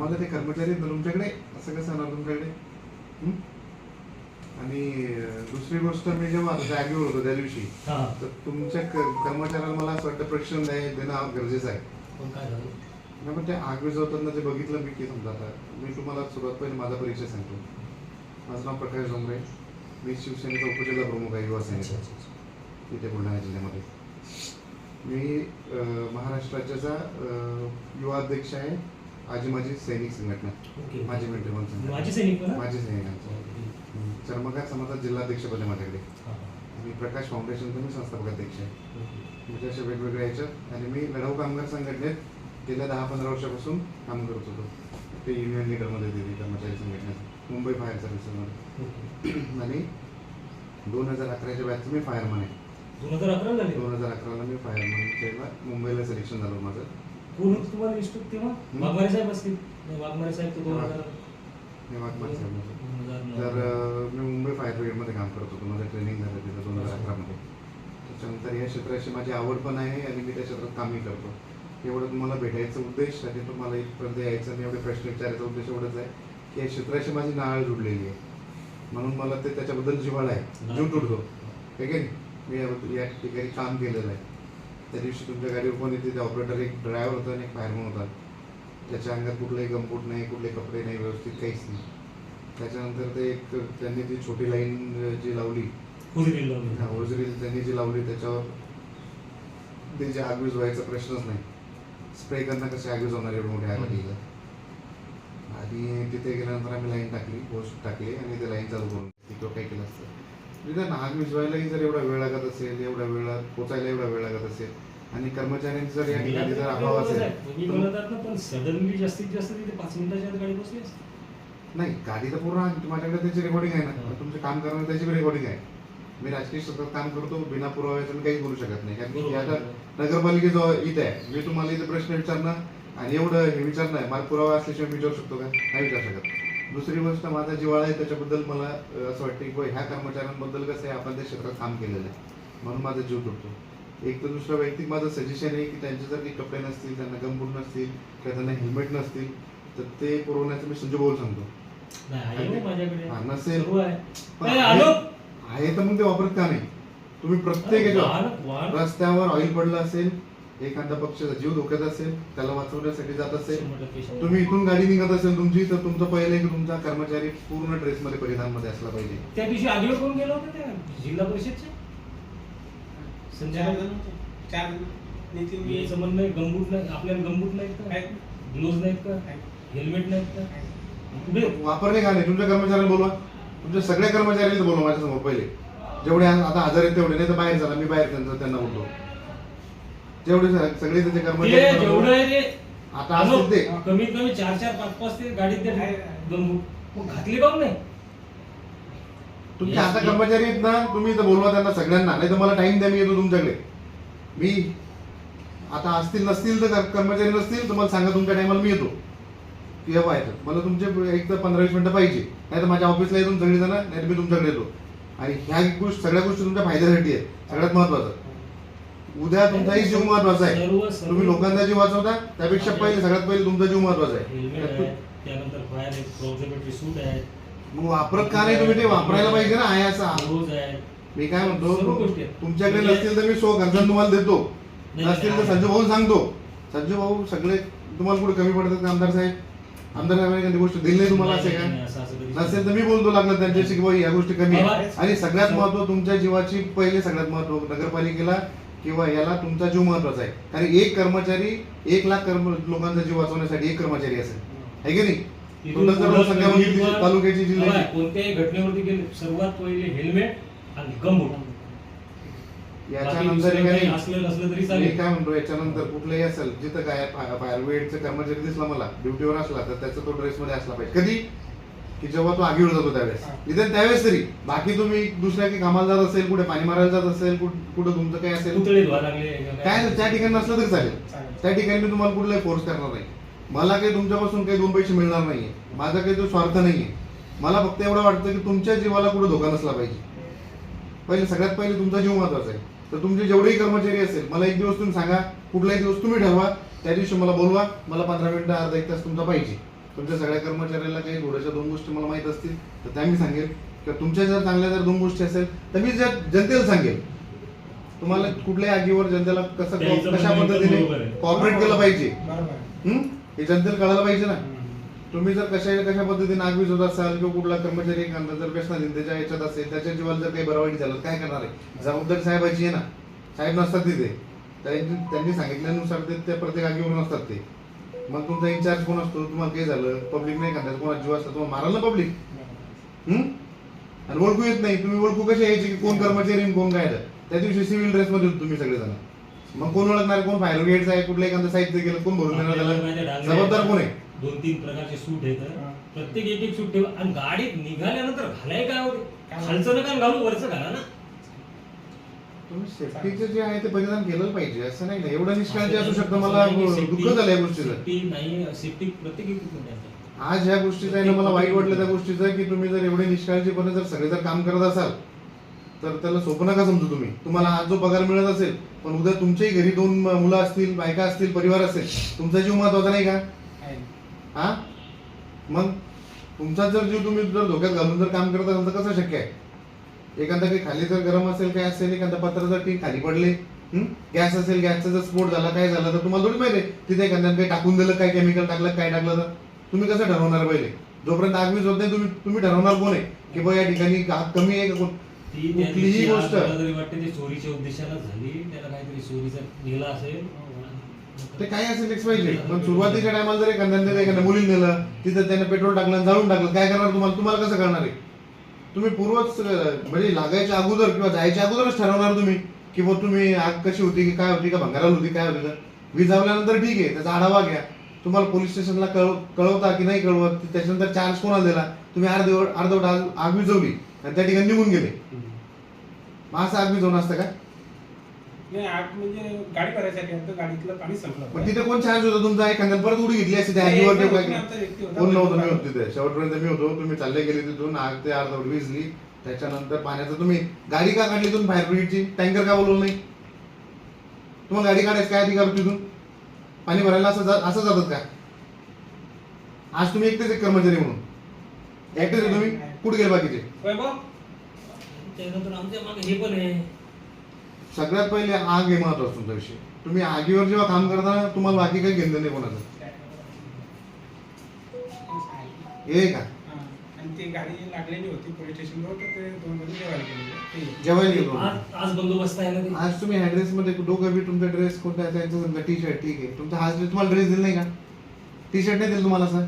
आम्हाला ते कर्मचारी आहेत ना तुमच्याकडे? असं कसं येणार तुमच्याकडे? हं? आणि अं, दुसरी गोष्ट मी जेव्हा जागेवर होतो त्या दिवशी हा. तर तुमच्या क- कर्मचाऱ्याला मला असं वाटतं प्रशिक्षण द्याय देणं गरजेचं आहे. पण काय झालं? नाही पण ते आग विझवताना जे बघितलं मी की समजा आता मी तुम्हाला सुरुवात पहिले माझा परिचय सांगतो. माझं नाव प्रकाश डोंगरे मी शिवसेनेचा उपजिल्हा प्रमुख आहे युवा अच्छा, सेनेचा. अच्छा, अच्छा. इथे बुलढाणा जिल्ह्यामध्ये. मी अं, महाराष्ट्राच्याचा अं, युवा अध्यक्ष आहे. आजी माझी सैनिक संघटना. माझी मिलिटरी माझी सैनिक पण माझी सैनिकांचं चर्मकार समाजात जिल्हाध्यक्ष पद आहे माझ्याकडे. आणि प्रकाश फाउंडेशनचा मी संस्थापक अध्यक्ष आहे. म्हणजे अशा वेगवेगळ्या ह्याच्यात आणि मी लढाऊ कामगार संघटनेत गेल्या दहा पंधरा वर्षापासून काम करत होतो. ते युनियन लीडरमध्ये दिली कर्मचारी संघटनेत. मुंबई फायर सर्व्हिसेसमध्ये आणि दोन हजार अकराच्या बॅचचं मी फायरमन आहे. दोन हजार अकरा झाले दोन हजार अकराला मी फायरमन केला. मुंबईला सिलेक्शन झालं माझं. पूर्ण तुम्हाला निष्ठूक तेव्हा? वाघमारे साहेब असतील. नाही, वाघमारे साहेब तर दोन हा. हजार मी वाघमारे साहेब माझं. दोन हजार नऊ. तर अं, मी मुंबई फायर ब्रिगेडमध्ये काम करत होतो. माझं ट्रेनिंग झालं तिथं दोन हजार अकरामध्ये त्याच्यानंतर या क्षेत्राशी माझी आवड पण आहे आणि मी त्या क्षेत्रात कामही करतो. एवढं तुम्हाला भेटायचा उद्देश आणि तुम्हाला इथपर्यंत यायचं आणि एवढे प्रश्न विचारायचा उद्देश एवढंच आहे की या क्षेत्राशी माझी नाळ जुडलेली आहे. म्हणून मला ते त्याच्याबद्दल जिव्हाळा आहे. जीव तुटतो. ठीक आहे मी या- या ठिकाणी काम केलेलं आहे. त्या दिवशी तुमच्या गाडीवर कोण येते ते ऑपरेटर एक ड्रायव्हर होता आणि एक फायरमन होता. त्याच्या अंगात कुठलंही गंपूट नाही कुठले कपडे नाही व्यवस्थित काहीच नाही. त्याच्यानंतर ते एक त्यांनी ती छोटी लाईन जी लावली. ओझरी त्यांनी जी लावली त्याच्यावर ते जे आग विझवायचा प्रश्नच नाही. स्प्रे करणं कसे आग विझवणार एवढं मोठे आग लागली आणि तिथे गेल्यानंतर आम्ही लाईन टाकली पोस्ट टाकली आणि ते लाईन चालू करून तिकडं काय केलं असतं निदान आग विझवायलाही जर एवढा वेळ लागत असेल एवढा वेळ पोचायला एवढा वेळ लागत असेल आणि कर्मचाऱ्यांची जर या ठिकाणी जर अभाव असेल पण सडनली जास्तीत जास्त तिथे पाच मिनिटाच्या आत गाडी बसली असती. नाही गाडी तर पूर्ण आहे. माझ्याकडे त्याची रेकॉर्डिंग आहे ना. तुमचं काम करणं त्याची रेकॉर्डिंग आहे मी राजकीय क्षेत्रात काम करतो बिना पुराव्याचं मी काहीच बोलू शकत नाही कारण की. आता नगरपालिकेजवळ इथे आहे मी तुम्हाला इथे प्रश्न विचारणं आणि एवढं हे विचारणं आहे मला पुरावा असल्याशिवाय मी विचारू शकतो का नाही विचारू शकत दुसरी गोष्ट माझा जिवाळा आहे त्याच्याबद्दल मला असं वाटतं की ह्या कर्मचाऱ्यांबद्दल कसं आहे आपण त्या क्षेत्रात काम केलेलं आहे. म्हणून माझा जीव तुटतो. एक तर दुसरं वैयक्तिक माझं सजेशन आहे की त्यांचे जर काही कपडे नसतील त्यांना गमबूट नसतील किंवा त्यांना हेल्मेट नसतील तर ते पुरवण्याचं मी संजय भाऊ सांगतो. हो नसेल. आहे. तर मग ते वापरत का नाही? तुम्ही प्रत्येक रस्त्यावर ऑइल पडलं असेल एखादा पक्षाचा जीव धोक्यात असेल त्याला वाचवण्यासाठी जात असेल तुम्ही इथून गाडी निघत असेल तुमची तर तुमचं पहिले की तुमचा कर्मचारी पूर्ण ड्रेसमध्ये परिधानमध्ये असला पाहिजे. त्या दिवशी आगीवर कोण गेलो होतं त्या जिल्हा परिषदचे? संजय? चार. नितीन गंबूट नाही आपल्याला गंबूट नाहीत का. ग्लोव्ह नाहीत का. हेल्मेट नाहीत का. कुठे वापरले का नाही? तुमच्या कर्मचाऱ्यांना बोलवा. तुमच्या सगळ्या कर्मचाऱ्यांना बोलवा माझ्यासमोर पहिले. जेवढे आता हजार आहेत तेवढे नाही तर बाहेर झाला मी बाहेर त्यांचं त्यांना बोलतो. जेवढे सगळे त्याचे ते कर्मचारी जेवढं आहे ते आता असतील ते. कमीत कमी चार चार पाच पाच ते गाडीत ते मग घातले का नाही. तुमचे आता yes. कर्मचारी आहेत ना तुम्ही इथं बोलवा त्यांना सगळ्यांना. नाही तर मला टाइम द्या मी येतो तुमच्याकडे. मी आता असतील नसतील तर कर- कर्मचारी नसतील तर मला सांगा तुमच्या टायमाला मी येतो. केव्हा येतो मला तुमचे एक तर पंधरा वीस मिनिटं पाहिजे. नाही तर माझ्या ऑफिसला येतो सगळी जण नाही तर मी तुमच्याकडे येतो. आणि ह्या गोष्टी सगळ्या गोष्टी तुमच्या फायद्यासाठी आहेत. सगळ्यात महत्वाचं. उद्या तुमचाही जीव महत्त्वाचा आहे. तुम्ही लोकांचा जीव वाचवता त्यापेक्षा पहिले सगळ्यात पहिले तुमचा जीव महत्त्वाचा आहे. त्यानंतर सूट मग वापरत का नाही तुम्ही ते? वापरायला पाहिजे ना आहे असा. मी काय म्हणतो. तुमच्याकडे म्हणजे- नसतील तर मी सो घरच्यां तुम्हाला देतो. नसतील तर. संजय भाऊ सांगतो. संजय भाऊ सगळे तुम्हाला कुठे कमी पडतात का आमदार साहेब? आमदार साहेबांनी गोष्ट दिली नाही तुम्हाला असे काय? नसेल तर मी बोलतो लागलं त्यांच्याशी की बाबा या गोष्टी कमी आहे आणि सगळ्यात महत्त्व तुमच्या जीवाची पहिले सगळ्यात महत्त्व नगरपालिकेला किंवा याला तुमचा जीव महत्त्वाचा आहे. कारण एक कर्मचारी एक लाख कर्म लोकांचा जीव वाचवण्यासाठी एक कर्मचारी असेल. आहे की नाही? गंभीर- तालुक्याची जिल्ह्याची कोणत्याही घटनेवरती गेले सर्वात पहिले हेल्मेट आणि बाकी याच्यानंतर काय म्हणतो याच्यानंतर कुठलंही असेल जिथं काय फायर ब्रिगेडचा कर्मचारी दिसला मला ड्युटीवर असला तर त्याचा तो ड्रेस मध्ये असला पाहिजे. कधी? की जेव्हा तो आगीवर जातो त्यावेळेस. इथे त्यावेळेस तरी. बाकी तुम्ही दुसऱ्या काही कामाला जात असेल कुठे पाणी मारायला जात असेल कुठं कुठं तुमचं काय असेल. पुतळे धुवा लागले काय? त्या ठिकाणी नसलं तरी चालेल. चालेल. त्या ठिकाणी मी तुम्हाला कुठलाही फोर्स करणार नाही. मला काही तुमच्यापासून काही दोन पैसे मिळणार नाहीये. माझा काही तो स्वार्थ नाहीये. मला फक्त एवढं वाटतं की तुमच्या जीवाला कुठे धोका नसला पाहिजे. पहिले सगळ्यात पहिले तुमचा जीव महत्त्वाचा आहे. तर तुमचे जेवढेही कर्मचारी असेल मला एक दिवस तुम्ही सांगा कुठलाही दिवस तुम्ही ठरवा त्या दिवशी मला बोलवा मला पंधरा मिनिटं अर्धा एक तास तुमचा पाहिजे. तुमच्या सगळ्या कर्मचाऱ्याला काही थोड्याशा दोन गोष्टी मला माहीत असतील तर त्या मी सांगेल किंवा तुमच्या जर चांगल्या जर दोन गोष्टी असेल तर मी जर जनतेला सांगेल तुम्हाला कुठल्याही आगीवर जनतेला कसं कशा पद्धतीने. कॉपरेट केलं पाहिजे. हं? हे जनतेला कळायला पाहिजे ना. तुम्ही जर कशा कशा पद्धतीने आग विझवत असाल किंवा कुठला कर्मचारी एखादा जर व्यसना त्याच्या याच्यात असेल त्याच्या जीवाला जर काही बरं वाईट झालं तर काय करणार आहे जबाबदारी साहेबाची आहे ना साहेब नसतात तिथे त्यांनी त्यांनी सांगितल्यानुसार ते त्या प्रत्येक आगीवर नसतात ते मग तुमचा इन्चार्ज कोण असतो? तुम्हाला काही झालं. पब्लिक नाही करणार कोणा जीव असतं तुम्हाला माराल ना पब्लिक बरोबर. आणि ओळखू येत नाही. तुम्ही ओळखू कसे यायचे की कोण कर्मचारी आणि कोण काय? त्या दिवशी सिव्हिल ड्रेस मध्ये होते तुम्ही सगळेजण. मग कोण ओळखणार? कोण फायर ब्रिगेडचा आहे? कुठलं एखादं साहित्य गेलं कोण भरून देणार त्याला? जबाबदार कोण आहे? दोन तीन प्रकारचे सूट आहेत. हा. प्रत्येक एक एक सूट ठेवा. आणि गाडीत निघाल्यानंतर घालाय काय होते? काय? खालचं नका घालू वरचं घाला ना. तुम्ही सेफ्टीचं जे आहे ते परिधान केलं पाहिजे असं नाही ना? एवढं निष्काळजी असू शकतं मला दुःख झालं या गोष्टीचं. सेफ्टी नाही सेफ्टी प्रत्येक equipment आहे. आज ह्या गोष्टीचं आहे ना मला वाईट वाटलं त्या गोष्टीचं की तुम्ही जर एवढे निष्काळजीपणे जर सगळे जर काम करत असाल तर त्याला सोपं नका समजू तुम्ही. तुम्हाला आज जो पगार मिळत असेल पण उद्या तुमच्याही घरी दोन म- मुलं असतील बायका असतील परिवार असेल तुमचा जीव महत्त्वाचा नाही का? आहे. हा? मग तुमचा जर जीव तुम्ही जर धोक्यात घालून जर काम करत असाल तर कसं शक्य आहे? एखादा काही खाली जर गरम असेल काय असेल एखादा पत्र जर टी खाली पडले गॅस असेल गॅसचा जर स्फोट झाला काय झाला तर तुम्हाला थोडी माहिती आहे. तिथे एखाद्याने काही टाकून दिलं काय केमिकल टाकलं काय टाकलं तर तुम्ही कसं ठरवणार पहिले? जोपर्यंत आग वीज होत नाही तुम्ही तुम्ही ठरवणार कोण आहे? की बा या ठिकाणी आग कमी आहे का कोण? ती कुठलीही गोष्ट. ते चोरीच्या उद्देशानं झाली त्याला काहीतरी चोरीचा गेला असेल. ते काय असेल एक्स पाहिजे पण सुरुवातीच्या टायमाला जर एखाद्याने एखाद्या मुलीने नेलं तिथं त्याने पेट्रोल टाकलं जाळून टाकलं काय करणार तुम्हाला? तुम्हाला कसं करणार आहे? तुम्ही पूर्वच म्हणजे लागायच्या अगोदर किंवा जायच्या अगोदरच ठरवणार तुम्ही की बा तुम्ही आग कशी होती की काय होती का भंगाराला होती काय होती तर वीज लावल्यानंतर ठीक आहे त्याचा आढावा घ्या. तुम्हाला पोलीस स्टेशनला कळव कळवता की नाही कळवत त्याच्यानंतर चार्ज कोणाला दिला? तुम्ही अर्धवट अर्धवट आग विझवली आणि त्या ठिकाणी निघून गेले. मग असं आग विझवणं असतं का? नाही म्हणजे गाडी करायसाठी होतं गाडीतलं पाणी संपलं. पण होतं. तिथे कोण चार्ज होता? तुमचा एखाद्या परत उडी घेतली असते त्या नाही, आमचा व्यक्ती होता. कोण नव्हतं मी होतो तिथे. शेवटपर्यंत मी होतो. तुम्ही चालले गेले तिथून आग ते अर्धवट विजली. त्याच्यानंतर पाण्याचं तुम्ही गाडी का काढली तिथून फायर ब्रिगेडची टँकर का बोलवलं नाही? तुम्हाला गाडी काढायचं काय अधिकार होता तिथून? पाणी भरायला असं जा- असं जातात का? आज तुम्ही एकटेच एक कर्मचारी म्हणून. एकटेच आहे तुम्ही? कुठे गेले बाकीचे? वैभव? त्यानंतर आमच्या मागे हे पण आहे. सगळ्यात पहिले आग हे महत्त्वाचा तुमचा विषय. तुम्ही आगीवर जेव्हा काम करताना तुम्हाला बाकी काही घेणं नाही कोणाचं. हे का? हा. आणि ती गाडी लागलेली होती पोलीस स्टेशनवर तर ते दोन जण जेवायला गेलेले. ते- जेवायला गेलो. आज आज बंदोबस्त आहे ना आज तुम्ही ऍड्रेस मध्ये दोघं बी तुमचा ड्रेस कोणता आहे त्यांचा समजा टी शर्ट ठीक आहे. तुमचा आज तुम्हाला ड्रेस दिला नाही का? टी शर्ट नाही दिलं तुम्हाला सर.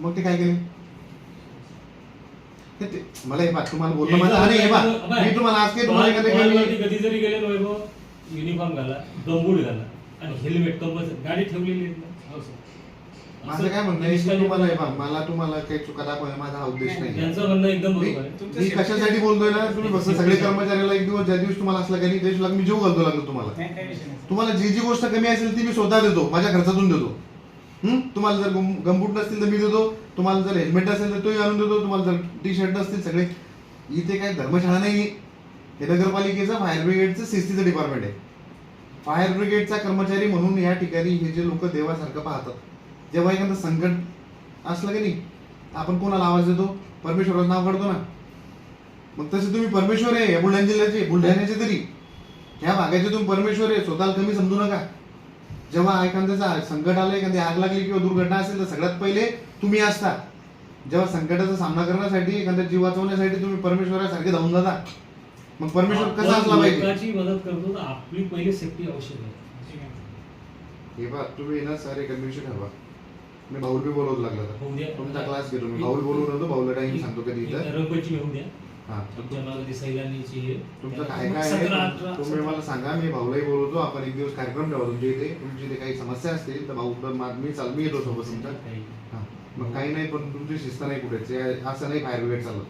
मग ते काय केले? मला हे तुम्हाला बोलणं माझं आणि हे मी तुम्हाला आज काही तुम्हाला एखादं कधी जरी गेले ना वैभव युनिफॉर्म घाला गंबूट घाला आणि हेल्मेट कंपल्सरी गाडी ठेवलेली आहे. ना. माझं काय म्हणणं आहे तुम्हाला हे मला तुम्हाला काही चुका दाखवणे माझा हा उद्देश नाही. त्यांचं म्हणणं एकदम बरोबर मी कशासाठी बोलतोय ना तुम्ही फक्त सगळे कर्मचाऱ्याला एक दिवस ज्या दिवस तुम्हाला असलं काही त्या दिवशी मी जीव घालतो लागलो तुम्हाला. तुम्हाला जी जी गोष्ट कमी असेल ती मी स्वतः देतो माझ्या खर्चातून देतो. हं? तुम्हाला जर गमबूट नसतील तर मी देतो. तुम्हाला जर हेल्मेट असेल तर तोही आणून देतो. तुम्हाला जर टी शर्ट नसतील सगळे. इथे काय धर्मशाळा नाही हे नगरपालिकेचं फायर ब्रिगेडचं शिस्तीचं डिपार्टमेंट आहे. फायर ब्रिगेडचा कर्मचारी म्हणून या ठिकाणी हे जे लोक देवासारखं पाहतात जेव्हा एखादं संकट असलं की नाही? आपण कोणाला आवाज देतो? परमेश्वराचं नाव काढतो ना. मग तसे तुम्ही परमेश्वर आहे या बुलढाणा जिल्ह्याचे बुलढाण्याचे तरी. ह्या भागाचे तुम्ही परमेश्वर आहे स्वतःला कमी समजू नका. जेव्हा एखाद्याचा संकट आलं एखादी आग लागली किंवा दुर्घटना असेल तर सगळ्यात पहिले तुम्ही असता. जेव्हा संकटाचा सामना करण्यासाठी एखाद्या जीव वाचवण्यासाठी तुम्ही परमेश्वरासारखे धावून जाता. मग परमेश्वर कसा असला पाहिजे? लोकांची मदत करतो तर आपली पहिली सेफ्टी आवश्यक आहे. हे बा तुम्ही ना सर एक दिवशी ठरवा. मी भाऊल बी बोलवू लागला तुमचा क्लास घेतो. मी भाऊल बोलवून होतो भाऊला टाइम सांगतो कधी इथं. हा. तुमच्या मागे ती सैलानीची आहे. तुमचं काय काय आहे? तुम्ही मला सांगा मी भाऊलाही बोलवतो. आपण एक दिवस कार्यक्रम ठेवा तुमच्या इथे. तुमची इथे काही समस्या असतील तर भाऊ मा- चाल मी येतो सोबत तुमच्या. हा. मग काही नाही पण तुमची शिस्त नाही कुठे असं नाही फायर ब्रिगेड चालत.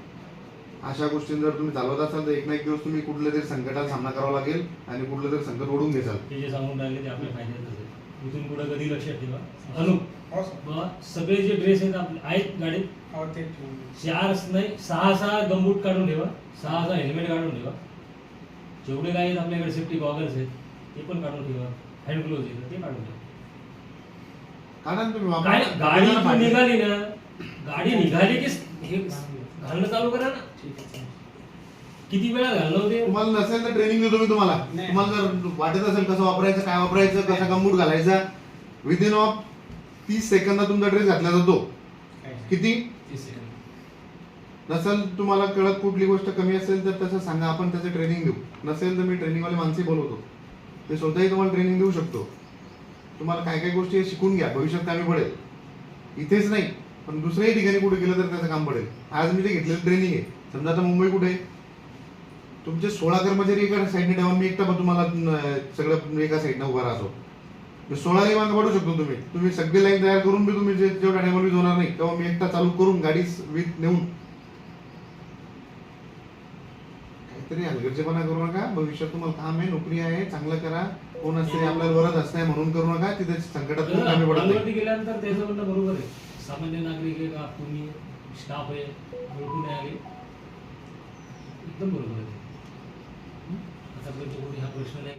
अशा गोष्टी जर तुम्ही चालवत असाल तर एक ना एक दिवस तुम्ही कुठल्या तरी संकटाला सामना करावा लागेल आणि कुठलं तरी संकट ओढून घेसाल. ते जे सांगून राहिले ते आपल्या इथून पुढे कधी लक्षात ठेवा अनु हो सर. सगळे जे ड्रेस आहेत आपले आहेत गाडीत हो, ते ठेवून. चार नाही सहा सहा गमबूट काढून ठेवा सहा सहा हेल्मेट काढून ठेवा जेवढे काय आहेत आपल्याकडे सेफ्टी गॉगल्स आहेत ते पण काढून ठेवा हँड ग्लोव्ह आहेत ते काढून ठेवा तुम्ही काय वापरा. गाडी. निघाली ना गाडी निघाली की हे घालणं चालू करा ना ठीक आहे. किती वेळा घालणं होते तुम्हाला नसेल तर ट्रेनिंग देतो मी तुम्हाला. नाही. तुम्हाला जर वाटत असेल कसं वापरायचं काय वापरायचं कसा गंबूट घालायचा विदिन ऑफ तीस सेकंदात तुमचा ड्रेस घातला जातो. किती? सेकंद. नसेल तुम्हाला कळत कुठली गोष्ट कमी असेल तर तसं सांगा आपण त्याचं ट्रेनिंग देऊ नसेल तर मी ट्रेनिंगवाले माणसे बोलवतो. ते स्वतःही तुम्हाला ट्रेनिंग देऊ शकतो. तुम्हाला काय काय गोष्टी शिकून घ्या. भविष्यात कामी पडेल. इथेच नाही पण दुसऱ्याही ठिकाणी कुठे गेलं तर त्याचं काम पडेल. आज मी ते घेतलेलं ट्रेनिंग आहे. समजा आता मुंबई कुठे आहे? तुमचे सोळा कर्मचारी एका साईडने ठेवा मी एकटा पण तुम्हाला सगळं एका साईडने उभा राहतो. मी सोळा मागे पाडू शकतो तुम्ही. तुम्ही सगळी लाईन तयार करून बी तुम्ही जे- जेवढ्या वीज होणार नाही तेव्हा मी एकटा चालू करून गाडी वीज नेऊन. काहीतरी हलगर्जेपणा करू नका. भविष्यात तुम्हाला काम आहे नोकरी आहे चांगलं करा. कोण असते आपल्याला वरच असत नाही म्हणून करू नका. तिथे संकटात कामी पडत नाही. गेल्यानंतर त्याचं म्हणणं बरोबर आहे. सामान्य नागरिक आहे का? तुम्ही स्टाफ आहे ओळखून आले. एकदम बरोबर आहे. आतापर्यंत कोणी हा प्रश्न नाही